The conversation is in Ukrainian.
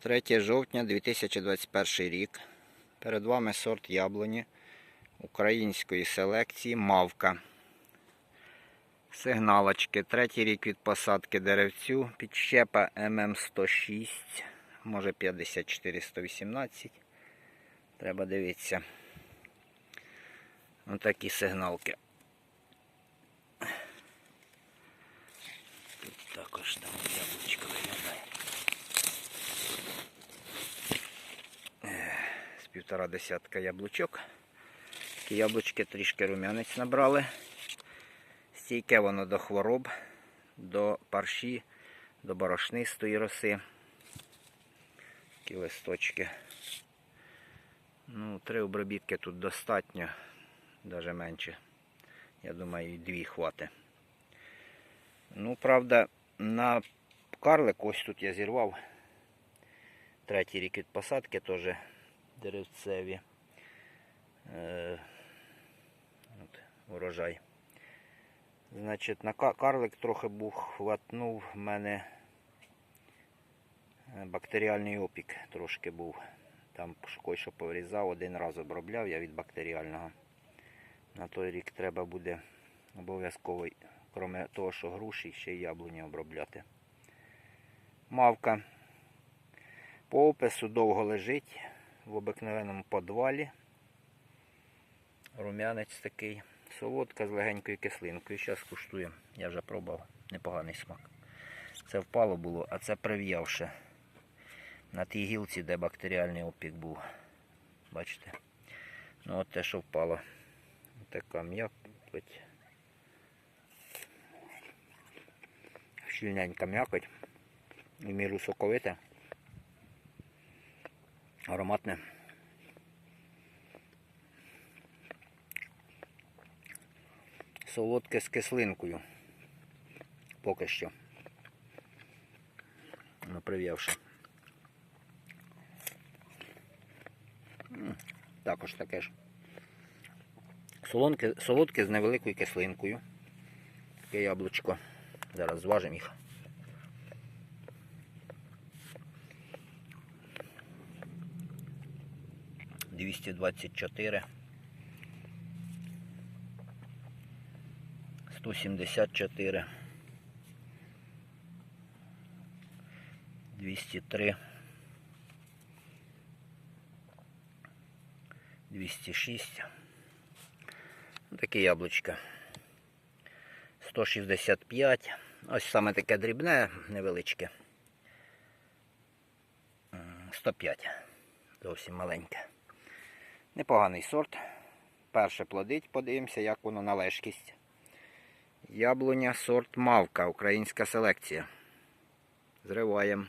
3 жовтня 2021 рік. Перед вами сорт яблуні української селекції Мавка. Сигналочки. Третій рік від посадки деревцю. Підщепа ММ106, може 54-118. Треба дивитися. Ось такі сигналки. Тут також там яблучко виглядає. з півтора десятка яблучок. Такі яблучки трішки рум'янець набрали. Стійке воно до хвороб, до парші, до борошнистої роси. Такі листочки. Ну, три обробітки тут достатньо, навіть менше. Я думаю, і дві хвати. Ну, правда, на карлик ось тут я зірвав. Третій рік від посадки теж деревцеві. Е, от, урожай. Значить, на карлик трохи був хватнув в мене е, бактеріальний опік трошки був. Там кой що поврізав, один раз обробляв я від бактеріального. На той рік треба буде обов'язково, крім того, що груші, ще й яблуні обробляти. Мавка. По опису довго лежить в обикновеному подвалі. Рум'янець такий. Солодка з легенькою кислинкою. Зараз куштуємо. Я вже пробував. Непоганий смак. Це впало було, а це прив'явши на тій гілці, де бактеріальний опік був. Бачите? Ну от те, що впало. Така м'якоть. Щільненька м'якоть. В міру соковите. Ароматне. Солодке з кислинкою. Поки що. Прив'явши. М, Також таке ж. Солодке з невеликою кислинкою. Таке яблучко. Зараз зважимо їх. Двісті двадцять чотири. Сто сімдесят чотири. Двісті три. 206. Ну, Таке яблучко. 165. Ось саме таке дрібне, невеличке. М, 105. Зовсім маленьке. Непоганий сорт. Перше плодить, подивимося, як воно на лежкість. Яблуня сорт Мавка, українська селекція. Зриваємо.